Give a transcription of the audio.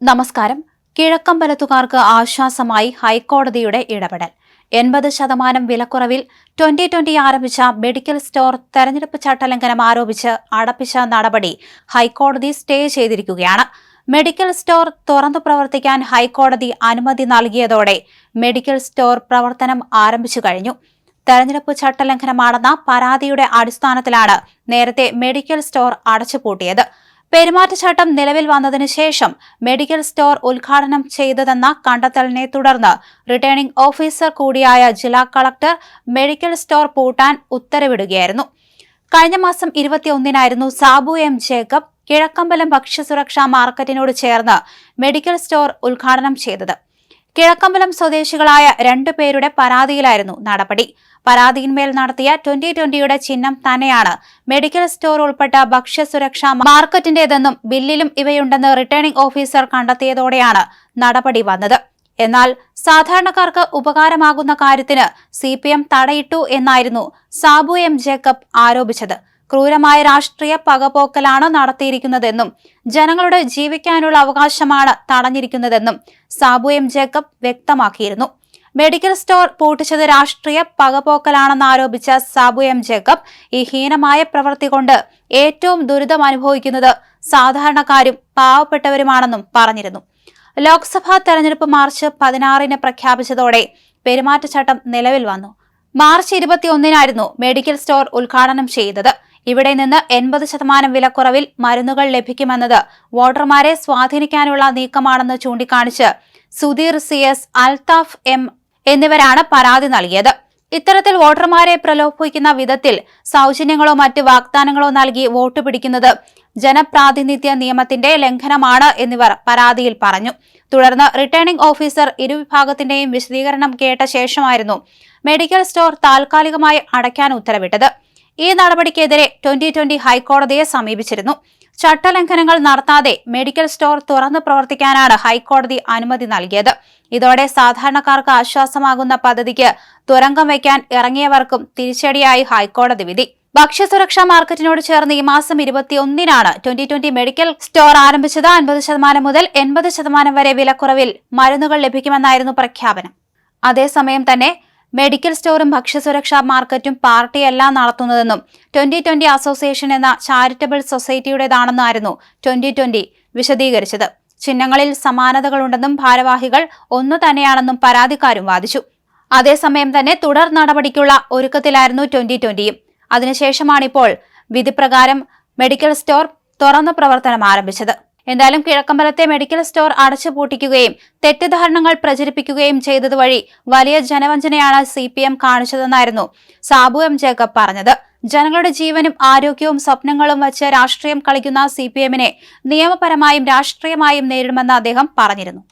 നമസ്കാരം. കിഴക്കമ്പലത്തുകാർക്ക് ആശ്വാസമായി ഹൈക്കോടതിയുടെ ഇടപെടൽ. എൺപത് ശതമാനം വിലക്കുറവിൽ ട്വന്റി ട്വന്റി ആരംഭിച്ച മെഡിക്കൽ സ്റ്റോർ തെരഞ്ഞെടുപ്പ് ചട്ടലംഘനം ആരോപിച്ച് അടപ്പിച്ച നടപടി ഹൈക്കോടതി സ്റ്റേ ചെയ്തിരിക്കുകയാണ്. മെഡിക്കൽ സ്റ്റോർ തുറന്നു പ്രവർത്തിക്കാൻ ഹൈക്കോടതി അനുമതി നൽകിയതോടെ മെഡിക്കൽ സ്റ്റോർ പ്രവർത്തനം ആരംഭിച്ചു കഴിഞ്ഞു. തെരഞ്ഞെടുപ്പ് ചട്ടലംഘനമാണെന്ന പരാതിയുടെ അടിസ്ഥാനത്തിലാണ് നേരത്തെ മെഡിക്കൽ സ്റ്റോർ അടച്ചുപൂട്ടിയത്. പെരുമാറ്റച്ചട്ടം നിലവിൽ വന്നതിനു ശേഷം മെഡിക്കൽ സ്റ്റോർ ഉദ്ഘാടനം ചെയ്തതെന്ന കണ്ടെത്തലിനെ തുടർന്ന് റിട്ടേണിംഗ് ഓഫീസർ കൂടിയായ ജില്ലാ കളക്ടർ മെഡിക്കൽ സ്റ്റോർ പൂട്ടാൻ ഉത്തരവിടുകയായിരുന്നു. കഴിഞ്ഞ മാസം ഇരുപത്തിയൊന്നിനായിരുന്നു സാബു എം ജേക്കബ് കിഴക്കമ്പലം ഭക്ഷ്യസുരക്ഷാ മാർക്കറ്റിനോട് ചേർന്ന് മെഡിക്കൽ സ്റ്റോർ ഉദ്ഘാടനം ചെയ്തത്. കിഴക്കമ്പലം സ്വദേശികളായ രണ്ടു പേരുടെ പരാതിയിലായിരുന്നു നടപടി. പരാതിയിന്മേൽ നടത്തിയ ട്വന്റി ട്വന്റിയുടെ ചിഹ്നം തന്നെയാണ്. മെഡിക്കൽ സ്റ്റോർ ഉൾപ്പെട്ട ഭക്ഷ്യസുരക്ഷാ മാർക്കറ്റിന്റേതെന്നും ബില്ലിലും ഇവയുണ്ടെന്ന് റിട്ടേണിംഗ് ഓഫീസർ കണ്ടെത്തിയതോടെയാണ് നടപടി വന്നത്. എന്നാൽ സാധാരണക്കാർക്ക് ഉപകാരമാകുന്ന കാര്യത്തിന് സി തടയിട്ടു എന്നായിരുന്നു സാബു എം ജേക്കബ് ആരോപിച്ചത്. ക്രൂരമായ രാഷ്ട്രീയ പകപോക്കലാണ് നടത്തിയിരിക്കുന്നതെന്നും ജനങ്ങളുടെ ജീവിക്കാനുള്ള അവകാശമാണ് തടഞ്ഞിരിക്കുന്നതെന്നും സാബു എം ജേക്കബ് വ്യക്തമാക്കിയിരുന്നു. മെഡിക്കൽ സ്റ്റോർ പൂട്ടിച്ചത് രാഷ്ട്രീയ പകപോക്കലാണെന്ന് ആരോപിച്ച സാബു എം ജേക്കബ് ഈ ഹീനമായ പ്രവൃത്തി കൊണ്ട് ഏറ്റവും ദുരിതം അനുഭവിക്കുന്നത് സാധാരണക്കാരും പാവപ്പെട്ടവരുമാണെന്നും പറഞ്ഞിരുന്നു. ലോക്സഭാ തെരഞ്ഞെടുപ്പ് മാർച്ച് പതിനാറിന് പ്രഖ്യാപിച്ചതോടെ പെരുമാറ്റച്ചട്ടം നിലവിൽ വന്നു. മാർച്ച് ഇരുപത്തിയൊന്നിനായിരുന്നു മെഡിക്കൽ സ്റ്റോർ ഉദ്ഘാടനം ചെയ്തത്. ഇവിടെ നിന്ന് എൺപത് ശതമാനം വിലക്കുറവിൽ മരുന്നുകൾ ലഭിക്കുമെന്നത് വോട്ടർമാരെ സ്വാധീനിക്കാനുള്ള നീക്കമാണെന്ന് ചൂണ്ടിക്കാണിച്ച് Sudheer C S Althaf M എന്നിവരാണ് പരാതി നൽകിയത്. ഇത്തരത്തിൽ വോട്ടർമാരെ പ്രലോഭിപ്പിക്കുന്ന വിധത്തിൽ സൗജന്യങ്ങളോ മറ്റ് വാഗ്ദാനങ്ങളോ നൽകി വോട്ട് പിടിക്കുന്നത് ജനപ്രാതിനിധ്യ നിയമത്തിന്റെ ലംഘനമാണ് എന്നിവർ പരാതിയിൽ പറഞ്ഞു. തുടർന്ന് റിട്ടേണിംഗ് ഓഫീസർ ഇരുവിഭാഗത്തിന്റെയും വിശദീകരണം കേട്ട ശേഷമായിരുന്നു മെഡിക്കൽ സ്റ്റോർ താൽക്കാലികമായി അടയ്ക്കാൻ ഉത്തരവിട്ടത്. ഈ നടപടിക്കെതിരെ ട്വന്റി ട്വന്റി ഹൈക്കോടതിയെ സമീപിച്ചിരുന്നു. ചട്ടലംഘനങ്ങൾ നടത്താതെ മെഡിക്കൽ സ്റ്റോർ തുറന്നു പ്രവർത്തിക്കാനാണ് ഹൈക്കോടതി അനുമതി നൽകിയത്. ഇതോടെ സാധാരണക്കാർക്ക് ആശ്വാസമാകുന്ന പദ്ധതിക്ക് തുരങ്കം വയ്ക്കാൻ ഇറങ്ങിയവർക്കും തിരിച്ചടിയായി ഹൈക്കോടതി വിധി. ഭക്ഷ്യസുരക്ഷാ മാർക്കറ്റിനോട് ചേർന്ന് ഈ മാസം ഇരുപത്തിയൊന്നിനാണ് ട്വന്റി ട്വന്റി മെഡിക്കൽ സ്റ്റോർ ആരംഭിച്ചത്. അൻപത് ശതമാനം മുതൽ എൺപത് ശതമാനം വരെ വിലക്കുറവിൽ മരുന്നുകൾ ലഭിക്കുമെന്നായിരുന്നു പ്രഖ്യാപനം. അതേസമയം തന്നെ മെഡിക്കൽ സ്റ്റോറും ഭക്ഷ്യസുരക്ഷാ മാർക്കറ്റും പാർട്ടിയല്ല നടത്തുന്നതെന്നും ട്വന്റി ട്വന്റി അസോസിയേഷൻ എന്ന ചാരിറ്റബിൾ സൊസൈറ്റിയുടേതാണെന്നായിരുന്നു ട്വന്റി ട്വന്റി വിശദീകരിച്ചത്. ചിഹ്നങ്ങളിൽ സമാനതകളുണ്ടെന്നും ഭാരവാഹികൾ ഒന്നു തന്നെയാണെന്നും പരാതിക്കാരും വാദിച്ചു. അതേസമയം തന്നെ തുടർ നടപടിക്കുള്ള ഒരുക്കത്തിലായിരുന്നു ട്വന്റി ട്വന്റിയും. അതിനുശേഷമാണിപ്പോൾ വിധിപ്രകാരം മെഡിക്കൽ സ്റ്റോർ തുറന്നു പ്രവർത്തനം ആരംഭിച്ചത്. എന്തായാലും കിഴക്കമ്പലത്തെ മെഡിക്കൽ സ്റ്റോർ അടച്ചുപൂട്ടിക്കുകയും തെറ്റിദ്ധാരണകൾ പ്രചരിപ്പിക്കുകയും ചെയ്തതുവഴി വലിയ ജനവഞ്ചനയാണ് സി പി എം കാണിച്ചതെന്നായിരുന്നു സാബു എം ജേക്കബ് പറഞ്ഞത്. ജനങ്ങളുടെ ജീവനും ആരോഗ്യവും സ്വപ്നങ്ങളും വച്ച് രാഷ്ട്രീയം കളിക്കുന്ന സി പി എമ്മിനെ നിയമപരമായും രാഷ്ട്രീയമായും നേരിടുമെന്ന് അദ്ദേഹം പറഞ്ഞിരുന്നു.